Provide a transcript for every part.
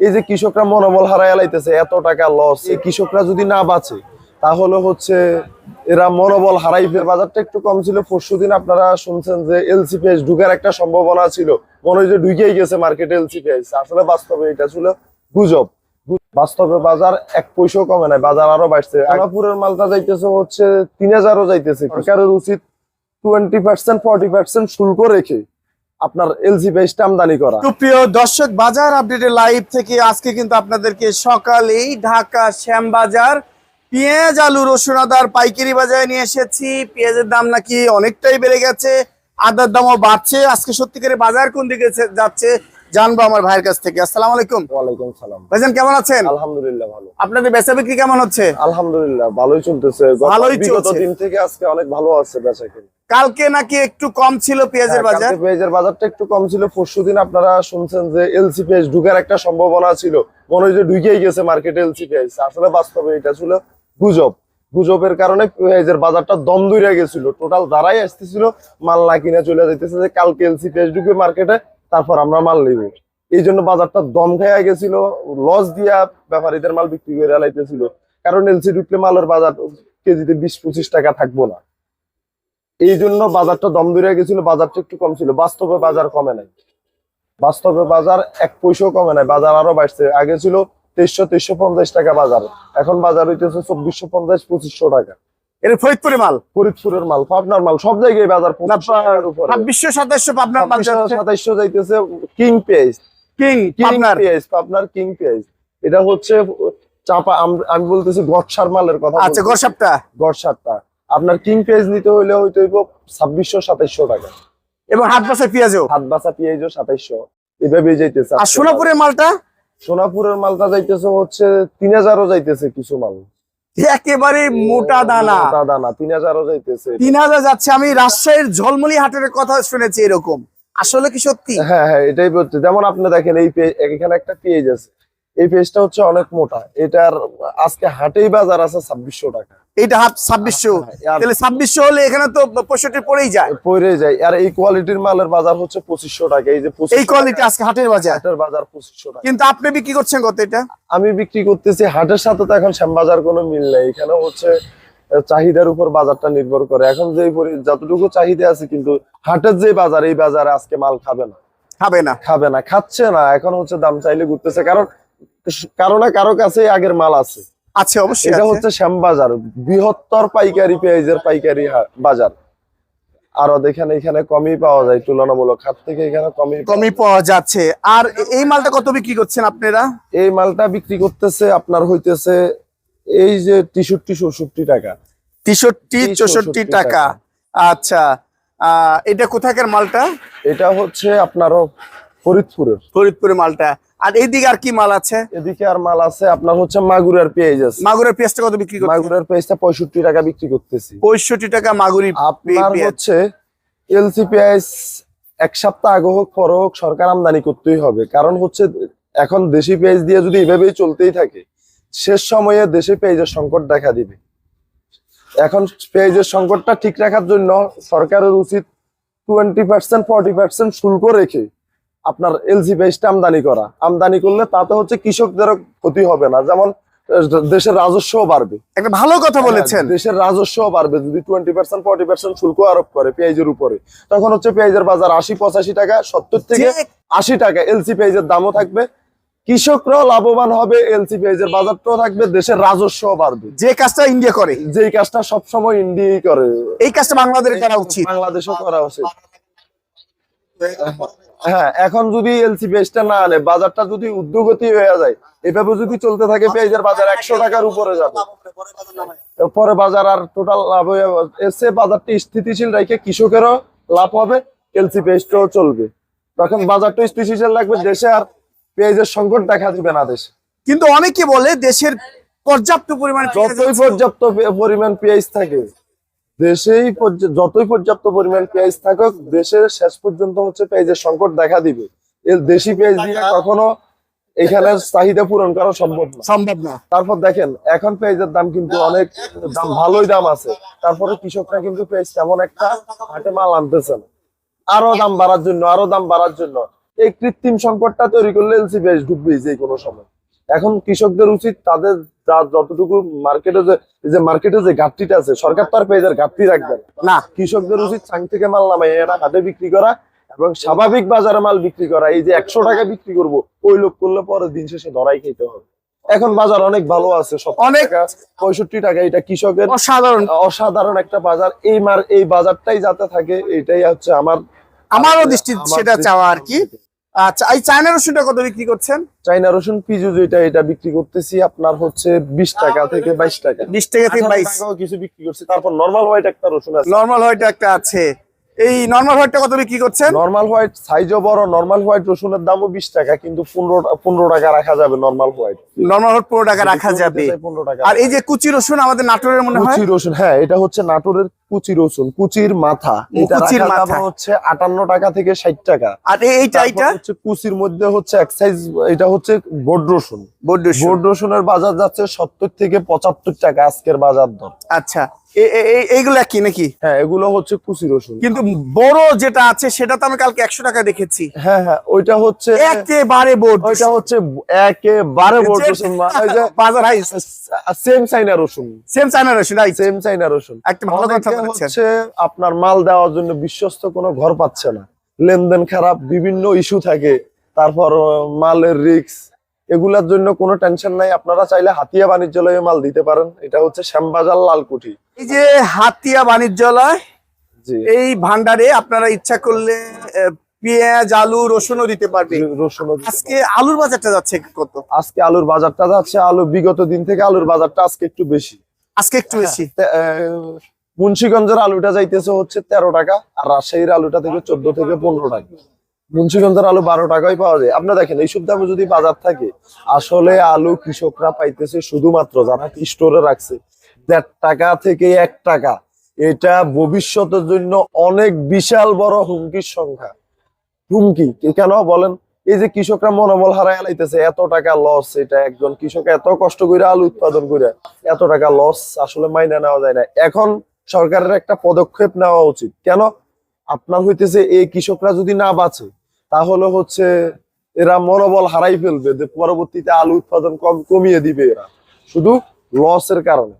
এই যে কৃষকরা মনোবল হারায় লাইতেছে এত টাকা লস এই কৃষকরা যদি না বাঁচে তাহলে হচ্ছে এরা মনোবল হারাই ফের বাজারটা একটু কম ছিল পরশু দিন আপনারা শুনছেন যে এলসিপিএস ঢুকার একটা সম্ভাবনা ছিল। মনে হয় যে ঢুকেই গেছে মার্কেটে এলসিপিএস আসলে বাস্তবে এটা ছিল গুজব। বাস্তবে বাজার এক পয়সাও কমে নাই বাজার আরও বাড়ছে। আগাপুরের মালটা যাইতেছে হচ্ছে তিন হাজারও যাইতেছে। সরকারের উচিত টোয়েন্টি পার্সেন্ট ফর্টি পার্সেন্ট শুল্ক রেখে আপনার এলজি বেস্ট আমদানি করা। সুপ্রিয় দর্শক, বাজার আপডেটের লাইভ থেকে আজকে কিন্তু আপনাদেরকে সকালেই ঢাকা শ্যামবাজার পেঁয়াজ, আলু, রসুন, আদার পাইকারি বাজারে নিয়ে এসেছি। পেঁয়াজের দাম নাকি অনেকটাই বেড়ে গেছে, আদার দামও বাড়ছে। আজকে সত্যিকারে বাজার কোন দিকে যাচ্ছে জানব আমার ভাইয়ের কাছ থেকে। আসসালামু আলাইকুম। ওয়ালাইকুম সালাম। ভাইজান কেমন আছেন? আলহামদুলিল্লাহ ভালো। আপনাদের বেচা বিক্রি কেমন হচ্ছে? আলহামদুলিল্লাহ ভালোই চলতেছে। ভালোই চলছে। দিন থেকে আজকে অনেক ভালো আছে বেচা কিনা কালকে নাকি একটু কম ছিল পেঁয়াজের হ্যাঁ, বাজার? পেঁয়াজের বাজারটা একটু কম ছিল। পরশু দিন আপনারা শুনছেন যে এলসি পেঁয়াজ ঢুকার একটা সম্ভাবনা ছিল। মনে হয় যে ঢুকেই গেছে মার্কেটে এলসি পেঁয়াজ। আসলে বাস্তবে এটা ছিল গুজব। গুজবের কারণে পেঁয়াজের বাজারটা দম দইরা গেছিল। টোটাল দাঁড়াই আসতেছিল মাল না কিনে চলে যাইতেছে যে কালকে এলসি পেঁয়াজ ঢুকবে মার্কেটে তারপর আমরা মাল নিব। এই জন্য বাজারটা দম খাইয়া গেছিল লস দিয়া ব্যাপারীদের মাল বিক্রি করে লাইতেছিল। কারণ এলসি ঢুকলে মালের বাজার কেজিতে বিশ, পঁচিশ টাকা থাকব না। এই জন্য বাজারটা দম ধরে গেছিল, বাজারটা একটু কম ছিল। বাস্তবে বাজার কমে নাই। বাস্তবে বাজার এক পয়সাও কমে নাই, বাজার আরও বাড়ছে। আগে ছিল তেইশশো তেইশশো পঞ্চাশ টাকা বাজার। এখন বাজার হইতেছে চব্বিশশো পঞ্চাশ, পঁচিশশো টাকা। এর ফরিদপুরে মাল? ফরিদপুরের মাল পাবনার মাল সব জায়গায় বাজার ছাব্বিশশো সাতাশশো মাল। সাতাইশশো যাইতেছে কিং পেঁয়াজ। কিং কিং পেঁয়াজ পাবনার কিং পেঁয়াজ। এটা হচ্ছে চাপা আম- বলতেছি মালের কথা আচ্ছা বলতেছি। গোসাপটা আপনার কিং পেজ নিতে হইলে হইতে হইব ছাব্বিশশো সাতাইশশো টাকা। এবং হাত পাশে পেঁয়াজও? হাত বাসা পেঁয়াজও সাতাইশশো। এভাবে যাইতেছে আর সোনাপুরের মালটা? সোনাপুরের মালটা যাইতেছে হচ্ছে তিন হাজারও যাইতেছে কিছু মাল। একেবারে মোটা দানা মোটা দানা। তিন হাজারও যাইতেছে তিন হাজার যাচ্ছে। আমি রাজশাহীর ঝলমলি হাটের কথা শুনেছি এরকম। আসলে কি সত্যি? হ্যাঁ হ্যাঁ এটাই বলছে যেমন আপনি দেখেন এই এখানে একটা পেজ আছে। এই পেজটা হচ্ছে অনেক মোটা। এটার আজকে হাটেই বাজার আছে ছাব্বিশশো টাকা। এইটা হাত ছাব্বিশশো। আর তাহলে ছাব্বিশশো হলে এখানে তো পঁয়ষট্টি পড়েই যায়। পরে যায়। আর এই কোয়ালিটির মালের বাজার হচ্ছে পঁচিশশো টাকা। এই যে এই কোয়ালিটি আজকে হাটের বাজার। হাটের বাজার পঁচিশশো টাকা। কিন্তু আপনি বিক্রি করছেন কত এটা? আমি বিক্রি করতেছি হাটের সাথে তো এখন শ্যামবাজার কোনো মিল নেই। এখানে হচ্ছে চাহিদার উপর বাজারটা নির্ভর করে। এখন যে যতটুকু চাহিদা আছে কিন্তু হাটের যে বাজার এই বাজারে আজকে মাল খাবে না। খাবে না। খাবে না খাচ্ছে না। এখন হচ্ছে দাম চাইলে ঘুরতেছে। কারণ কারও না কারও কাছে আগের মাল আছে। আছে অবশ্যই এটা। হচ্ছে শ্যামবাজার বৃহত্তর পাইকারি পেঁয়াজের পাইকারি বাজার। আরও দেখেন এখানে কমই পাওয়া যায় তুলনামূলক। হাট থেকে এখানে কমই কমই পাওয়া যাচ্ছে। আর এই মালটা কত বিক্রি করছেন আপনারা? এই মালটা বিক্রি করতেছে আপনার হইতেছে এই যে তেষট্টি চৌষট্টি টাকা। তেষট্টি চৌষট্টি 64 টাকা। আচ্ছা। এটা কোথাকার মালটা? এটা হচ্ছে আপনারও ফরিদপুরের। ফরিদপুরের মালটা। আর এইদিকে আর কি মাল আছে? এদিকে আর মাল আছে আপনার হচ্ছে মাগুরার পেঁয়াজ। আছে মাগুরের পেঁয়াজটা কত বিক্রি করছেন মাগুরার পেঁয়াজটা পঁয়ষট্টি টাকা বিক্রি করতেছি। পঁয়ষট্টি টাকা মাগুরি আপনার হচ্ছে এলসি পেঁয়াজ এক সপ্তাহ আগে হোক পর হোক সরকার আমদানি করতেই হবে। কারণ হচ্ছে এখন দেশি পেঁয়াজ দিয়ে যদি এভাবেই চলতেই থাকে শেষ সময়ে দেশে পেঁয়াজের সংকট দেখা দিবে। এখন পেঁয়াজের সংকটটা ঠিক রাখার জন্য সরকারের উচিত টোয়েন্টি পার্সেন্ট ফর্টি পার্সেন্ট শুল্ক রেখে আপনার এলসি পেঁয়াজটা আমদানি করা। আমদানি করলে তাতে হচ্ছে কৃষকদেরও ক্ষতি হবে না। যেমন দেশের রাজস্বও বাড়বে। একটা ভালো কথা বলেছেন। হ্যাঁ, দেশের রাজস্ব বাড়বে। যদি টোয়েন্টি পার্সেন্ট ফর্টি পার্সেন্ট শুল্ক আরোপ করে পেঁয়াজের উপরে তখন হচ্ছে পেঁয়াজের বাজার আশি পঁচাশি টাকা সত্তর থেকে আশি টাকা এলসি পেঁয়াজের দামও থাকবে। কৃষকরাও লাভবান হবে এলসি পেঁয়াজের বাজারটাও থাকবে দেশের রাজস্ব বাড়বে। যে কাজটা ইন্ডিয়া করে। যেই কাজটা সবসময় ইন্ডিয়াই করে। এই কাজটা বাংলাদেশে করা উচিত। বাংলাদেশও করা উচিত। হ্যাঁ এখন যদি এলসি পেঁয়াজটা না আনে বাজারটা যদি উদ্যোগতি হয়ে যায় এভাবে যদি চলতে থাকে পেঁয়াজের বাজার একশো টাকার উপরে যাবে। পরে বাজার আর টোটাল লাভ হয়ে এসে বাজারটা স্থিতিশীল রেখে কৃষকেরও লাভ হবে এলসি পেঁয়াজটাও চলবে। তখন বাজারটা স্থিতিশীল রাখবে দেশে আর পেঁয়াজের সংকট দেখা দিবে না দেশে। কিন্তু অনেকে বলে দেশের পর্যাপ্ত পরিমাণ যতই পর্যাপ্ত পরিমাণ পেঁয়াজ থাকে দেশেই যতই পর্যাপ্ত পরিমাণ পেঁয়াজ থাকুক দেশের শেষ পর্যন্ত হচ্ছে পেঁয়াজের সংকট দেখা দিবে। এর দেশি পেঁয়াজ দিয়ে কখনো এখানে চাহিদা পূরণ করা সম্ভব না। সম্ভব না। তারপর দেখেন এখন পেঁয়াজের দাম কিন্তু অনেক দাম ভালোই দাম আছে। তারপরে কৃষকরা কিন্তু পেঁয়াজ তেমন একটা হাটে মাল আনতেছে না। আরও দাম বাড়ার জন্য আরও দাম বাড়ার জন্য। এই কৃত্রিম সংকটটা তৈরি করলে এলসিপিএস ডুববে যে কোনো সময়। এখন কৃষকদের উচিত তাদের যতটুকু মার্কেটে যে যে মার্কেটে যে ঘাটতিটা আছে সরকার তো আর পেঁয়াজের ঘাটতি রাখবে না। না। কৃষকদের উচিত চাং থেকে মাল নামাই এরা হাটে বিক্রি করা এবং স্বাভাবিক বাজারে মাল বিক্রি করা। এই যে একশো টাকা বিক্রি করব ওই লোক করলে পরে দিন শেষে ধরাই খেতে হবে। এখন বাজার অনেক ভালো আছে অনেক- পঁয়ষট্টি টাকা এটা কৃষকের অসাধারণ। অসাধারণ একটা বাজার। এই মার এই বাজারটাই যাতে থাকে এটাই হচ্ছে আমার আমারও দৃষ্টি সেটা চাওয়া আর কি। আচ্ছা এই চায়না রসুনটা কত বিক্রি করছেন? চায়না রসুন পিজু যেটা এটা বিক্রি করতেছি আপনার হচ্ছে বিশ টাকা থেকে বাইশ টাকা। বিশ টাকা থেকে আঠারো বাইশ। টাকাও কিছু বিক্রি করছি। তারপর নরমাল হোয়াইট একটা রসুন আছে। নরমাল হোয়াইট একটা আছে। এই নর্মাল হোয়াইটটা কত বিক্রি করছেন? নর্মাল হোয়াইট সাইজও বড় নর্মাল হোয়াইট রসুনের দামও বিশ টাকা কিন্তু পনেরো পনেরো টাকা রাখা যাবে নর্মাল হোয়াইট নর্মাল হোয়াইট পনেরো টাকা রাখা যাবে। টাকা আর এই যে কুচি রসুন আমাদের নাটোরের মনে হয়? কুচি রসুন হ্যাঁ এটা হচ্ছে নাটোরের কুচি রসুন কুচির মাথা। এটা কুচির মাথা। হচ্ছে আটান্ন টাকা থেকে ষাট টাকা। আর এই- এইটা এইটা? হচ্ছে কুচির মধ্যে হচ্ছে এক সাইজ এটা হচ্ছে বোর্ড রসুন। বড রসুন। বোর্ড রসুনের বাজার যাচ্ছে সত্তর থেকে পঁচাত্তর টাকা আজকের বাজার দর। আচ্ছা। এইগুলা কি নাকি? হ্যাঁ এগুলো হচ্ছে কুচি রসুন। কিন্তু বড় যেটা আছে সেটা তো আমি কালকে একশো টাকা দেখেছি। হ্যাঁ হ্যাঁ ওইটা হচ্ছে একেবারে বোর্ড ওইটা হচ্ছে একেবারে বোর্ড রসুন বাজার হাই। সেম চাইনা রসুন। সেম চায়না রসুন রাইট। সেম চাইনা রসুন। একটা ভালো কথা হচ্ছে আপনার মাল দেওয়ার জন্য বিশ্বস্ত কোনো ঘর পাচ্ছে না। লেনদেন খারাপ বিভিন্ন ইস্যু থাকে তারপর মালের রিক্স এগুলার জন্য কোনো টেনশন নাই। আপনারা চাইলে হাতিয়া বাণিজ্যালয়ে মাল দিতে পারেন। এটা হচ্ছে শ্যামবাজার লালকুঠি। এই যে হাতিয়া বাণিজ্যালয় এই ভান্ডারে আপনারা ইচ্ছা করলে পেঁয়াজ আলু রসুনও দিতে পারবে। রসুন আজকে আলুর বাজারটা যাচ্ছে কত? আজকে আলুর বাজারটা যাচ্ছে আলু বিগত দিন থেকে আলুর বাজারটা আজকে একটু বেশি। আজকে একটু বেশি? তে- আহ, মুন্সিগঞ্জের আলুটা যাইতেছে হচ্ছে তেরো টাকা আর রাজশাহীর আলুটা থেকে চোদ্দ থেকে পনেরো টাকা। মুন্সিগঞ্জের আলু বারো টাকায় পাওয়া যায়। আপনারা দেখেন এইসব দামে যদি বাজার থাকে আসলে আলু কৃষকরা পাইতেছে শুধুমাত্র যারা স্টোরে রাখছে দেড় টাকা থেকে এক টাকা। এটা ভবিষ্যতের জন্য অনেক বিশাল বড় হুমকির সংখ্যা। হুমকি কেন বলেন? এই যে কৃষকরা মনোবল হারায় লাইতেছে, এত টাকা লস এটা একজন কৃষক এত কষ্ট করে আলু উৎপাদন করে, এত টাকা লস আসলে মাইনা নেওয়া যায় না। এখন সরকারের একটা পদক্ষেপ নেওয়া উচিত। কেন? আপনার হইতেছে এই কৃষকরা যদি না বাঁচে, তাহলে হচ্ছে এরা মনোবল হারাই ফেলবে, যে পরবর্তীতে আলু উৎপাদন কম কমিয়ে দিবে এরা। শুধু লসের কারণে।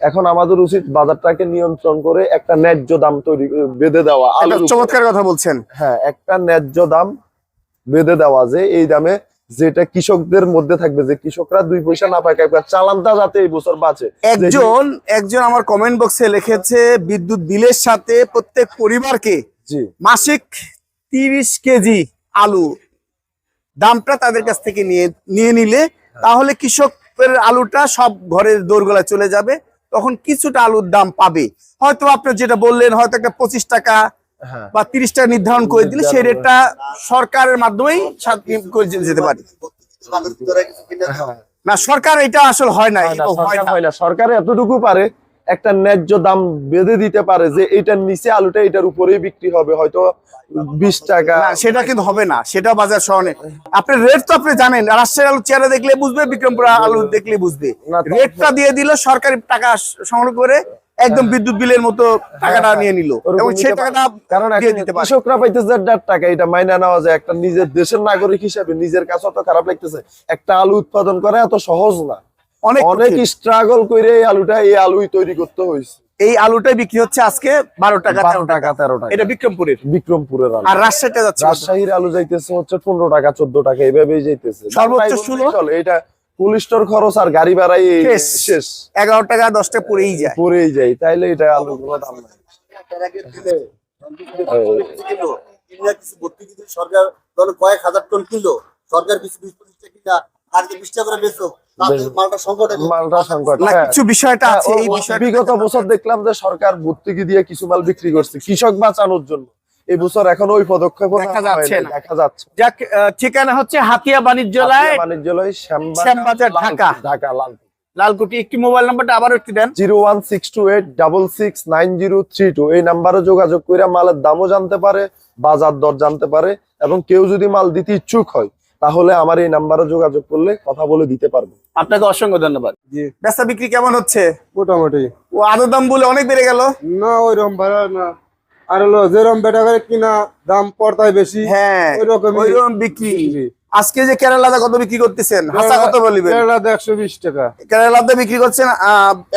এখন আমাদের উচিত বাজারটাকে নিয়ন্ত্রণ করে একটা ন্যায্য দাম তৈরি বেঁধে দেওয়া। চমৎকার কথা বলছেন। হ্যাঁ একটা ন্যায্য দাম বেঁধে দেওয়া যে এই দামে যেটা কৃষকদের মধ্যে থাকবে যে কৃষকরা দুই পয়সা না পায় একবার চালানটা যাতে এই বছর বাঁচে। একজন একজন আমার কমেন্ট বক্সে লিখেছে বিদ্যুৎ বিলের সাথে প্রত্যেক পরিবারকে মাসিক তিরিশ কেজি আলু দামটা তাদের কাছ থেকে নিয়ে নিয়ে নিলে তাহলে কৃষকের আলুটা সব ঘরের দোরগোলায় চলে যাবে। তখন কিছুটা আলুর দাম পাবে। হয়তো আপনি যেটা বললেন হয়তো একটা পঁচিশ টাকা হ্যাঁ। বা তিরিশ টাকা নির্ধারণ করে দিলে সেই রেটটা সরকারের মাধ্যমেই করে যেতে পারে। হ্যাঁ। না সরকার এটা আসলে হয় না হয় এটা হয় না। হয় না। সরকার এতটুকু পারে একটা ন্যায্য দাম বেঁধে দিতে পারে যে এটার নিচে আলুটা এটার উপরেই বিক্রি হবে হয়তো বিশ টাকা। সেটা কিন্তু হবে না সেটা বাজার শহরে আপনি রেট তো আপনি জানেন রাজশাহী আলু চেহারা দেখলে বুঝবে বিক্রমপুর আলু দেখলে বুঝবে। রেটটা দিয়ে দিল সরকারি টাকা সংগ্রহ করে একদম বিদ্যুৎ বিলের মতো টাকাটা নিয়ে নিল। এবং সেই টাকাটা কারণ দিয়ে দিতে পারে। কৃষকরা পাইতেছে দেড় টাকা এটা মাইনা নেওয়া যায়। একটা নিজের দেশের নাগরিক হিসেবে নিজের কাছে অত খারাপ লাগতেছে। একটা আলু উৎপাদন করা এত সহজ না। অনেক অনেক স্ট্রাগল করে এই আলুটা এই আলুই তৈরি করতে হয়েছে এই আলুটাই বিক্রি হচ্ছে আজকে বারো টাকা বারো তেরো টাকা তেরো টাকা। এটা বিক্রমপুরের? বিক্রমপুরের আলু। আর রাজশাহীটা যাচ্ছে রাজশাহীর আলু যাইতেছে হচ্ছে পনেরো টাকা চোদ্দ টাকা এইভাবেই যাইতেছে। সর্বোচ্চ ষোলো? এটা পুলিশটোর খরচ আর গাড়ি ভাড়াই এই শেষ। শেষ। এগারো টাকা দশ টাকা পড়েই যায়। পরেই যাই তাইলে এটা আলু কোনো দাম নাই। সরকার কয়েক হাজার টন কিনলো সরকার কিছু বিশ পঁচিশটা কিনা আর যে বিশটা করে বেচো না হ্যাঁ। কিছু বিষয়টা হ্যাঁ, আছে এই বিগত বছর দেখলাম যে সরকার ভর্তুকি দিয়ে কিছু মাল বিক্রি করছে। কৃষক বাঁচানোর জন্য। এই বছর এখন ওই পদক্ষেপ দেখা যাচ্ছে দেখা যাচ্ছে। যাক ঠিকানা হচ্ছে হাতিয়া বাণিজ্যালয়। হাতিয়া বাণিজ্যালয় শ্যামবাজার শ্যামবাজার, ঢাকা। ঢাকা লাল লালকুটি একটি মোবাইল নাম্বারটা আবারও একটু দেন। Zero one six two eight double six nine zero three two. এই নাম্বারে যোগাযোগ করে মালের দামও জানতে পারে বাজার দর জানতে পারে এবং কেউ যদি মাল দিতে ইচ্ছুক হয় তাহলে আমার এই নাম্বারে যোগাযোগ করলে কথা বলে দিতে পারব। আপনাকে অসংখ্য ধন্যবাদ। জি। বেচা বিক্রি কেমন হচ্ছে? মোটামুটি। ও আদর দাম বলে অনেক বেড়ে গেল। না ওইরকম ভাড়া না। আর হলো যেরকম বেটা করে কিনা দাম পড়তায় বেশি। হ্যাঁ ওইরকম বিক্রি। আজকে যে কেরালাদা কত বিক্রি করতেছেন? হাসা কত বলিবেন? একশো বিশ টাকা। কেরালাতে বিক্রি করছেন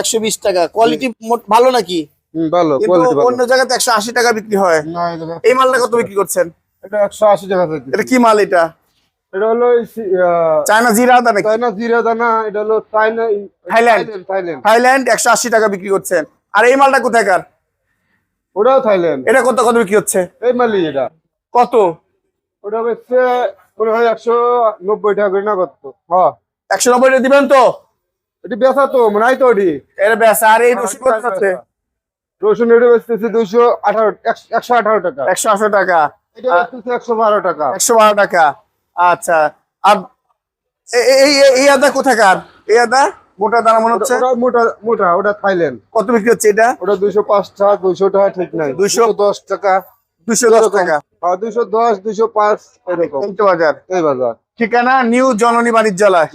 একশো বিশ টাকা। কোয়ালিটি ভালো নাকি? হুম, ভালো কিন্তু কোয়ালিটি ভালো। অন্য জায়গাতে একশো আশি টাকা বিক্রি হয়। এই মালটা কত বিক্রি করছেন? এটা একশো আশি টাকা এটা কি মাল এটা? এটা হলো চায়না জিরা আদা নাকি? চায়না জিরা দানা এটা হলো চায়না থাইল্যান্ড। Thailand Thailand. একশো আশি টাকা বিক্রি করছেন আর এই মালটা কোথাকার? ওটাও থাইল্যান্ড। এটা কত কত বিক্রি হচ্ছে? এই মালি এটা। কত? ওটা হচ্ছে মনে হয় একশো নব্বই টাকা করে না কত হ্যাঁ একশো নব্বই টাকা দিবেন তো? এটি বেচা তো মনে হয় তো ওটি এটা ব্যাস আর এই রসুন কত হচ্ছে? রসুন এটা বেচতেছে দুইশো আঠারো একশো আঠারো টাকা। একশো আশি টাকা। এটা একশো বারো টাকা। একশো বারো টাকা। আচ্ছা আর এই এই- আদা কোথাকার? এই আদা মোটা দানা মনে হচ্ছে? মোটা মোটা ওটা থাইল্যান্ড। কত বিক্রি হচ্ছে এটা? ওটা দুইশো পাঁচ টাকা দুইশো টাকা ঠিক নাই। 200 দুইশো দশ টাকা। দুশো দশ। টাকা। আর দুইশো দশ দুইশো পাঁচ এরকম। এই বাজার। এই বাজার। ঠিকানা নিউ জননী বাণিজ্যালয়।